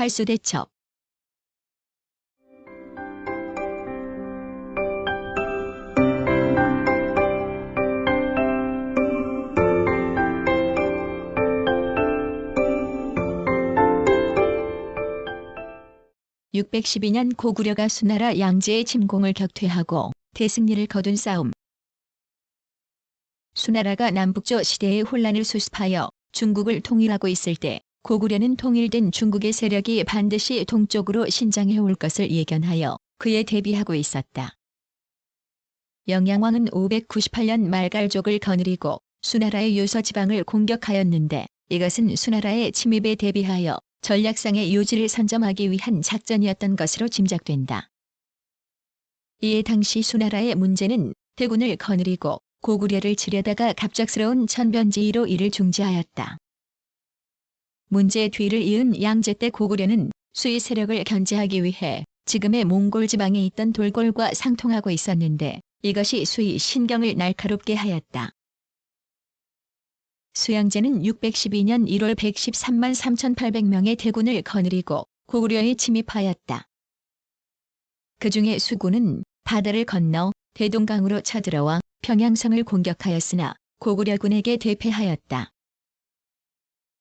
살수대첩. (612년) 고구려가 수나라 양제의 침공을 격퇴하고 대승리를 거둔 싸움. 수나라가 남북조 시대의 혼란을 수습하여 중국을 통일하고 있을 때 고구려는 통일된 중국의 세력이 반드시 동쪽으로 신장해 올 것을 예견하여 그에 대비하고 있었다. 영양왕은 598년 말갈족을 거느리고 수나라의 요서 지방을 공격하였는데 이것은 수나라의 침입에 대비하여 전략상의 요지를 선점하기 위한 작전이었던 것으로 짐작된다. 이에 당시 수나라의 문제는 대군을 거느리고 고구려를 치려다가 갑작스러운 천변지의로 이를 중지하였다. 문제 뒤를 이은 양제 때 고구려는 수의 세력을 견제하기 위해 지금의 몽골 지방에 있던 돌골과 상통하고 있었는데 이것이 수의 신경을 날카롭게 하였다. 수양제는 612년 1월 113만 3,800명의 대군을 거느리고 고구려에 침입하였다. 그 중에 수군은 바다를 건너 대동강으로 쳐들어와 평양성을 공격하였으나 고구려군에게 대패하였다.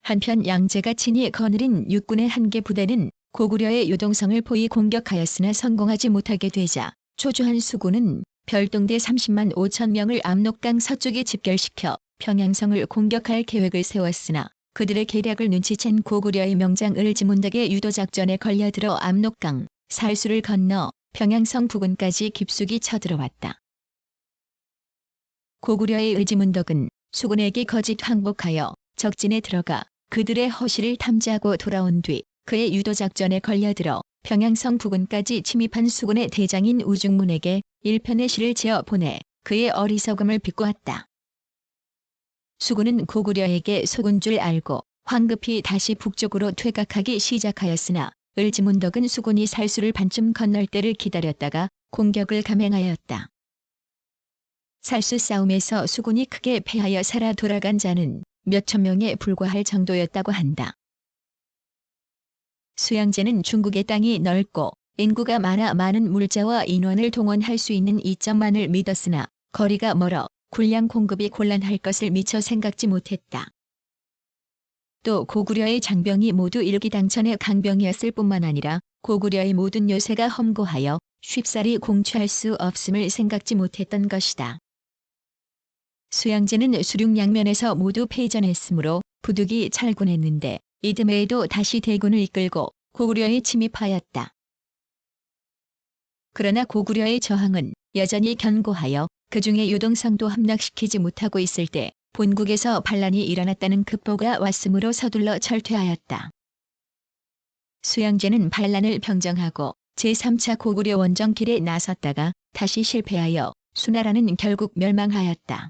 한편 양제가 친히 거느린 육군의 한 개 부대는 고구려의 요동성을 포위 공격하였으나 성공하지 못하게 되자 초주한 수군은 별동대 30만 5천 명을 압록강 서쪽에 집결시켜 평양성을 공격할 계획을 세웠으나 그들의 계략을 눈치챈 고구려의 명장 을지문덕의 유도작전에 걸려들어 압록강, 살수를 건너 평양성 부근까지 깊숙이 쳐들어왔다. 고구려의 의지문덕은 수군에게 거짓 항복하여 적진에 들어가 그들의 허실을 탐지하고 돌아온 뒤 그의 유도작전에 걸려들어 평양성 부근까지 침입한 수군의 대장인 우중문에게 일편의 시를 지어 보내 그의 어리석음을 비꼬았다. 수군은 고구려에게 속은 줄 알고 황급히 다시 북쪽으로 퇴각하기 시작하였으나 을지문덕은 수군이 살수를 반쯤 건널 때를 기다렸다가 공격을 감행하였다. 살수 싸움에서 수군이 크게 패하여 살아 돌아간 자는 몇천 명에 불과할 정도였다고 한다. 수양제는 중국의 땅이 넓고 인구가 많아 많은 물자와 인원을 동원할 수 있는 이점만을 믿었으나 거리가 멀어 군량 공급이 곤란할 것을 미처 생각지 못했다. 또 고구려의 장병이 모두 일기당천의 강병이었을 뿐만 아니라 고구려의 모든 요새가 험고하여 쉽사리 공취할 수 없음을 생각지 못했던 것이다. 수양제는 수륙 양면에서 모두 패전했으므로 부득이 철군했는데 이듬해에도 다시 대군을 이끌고 고구려에 침입하였다. 그러나 고구려의 저항은 여전히 견고하여 그 중에 유동성도 함락시키지 못하고 있을 때 본국에서 반란이 일어났다는 급보가 왔으므로 서둘러 철퇴하였다. 수양제는 반란을 평정하고 제3차 고구려 원정길에 나섰다가 다시 실패하여 수나라는 결국 멸망하였다.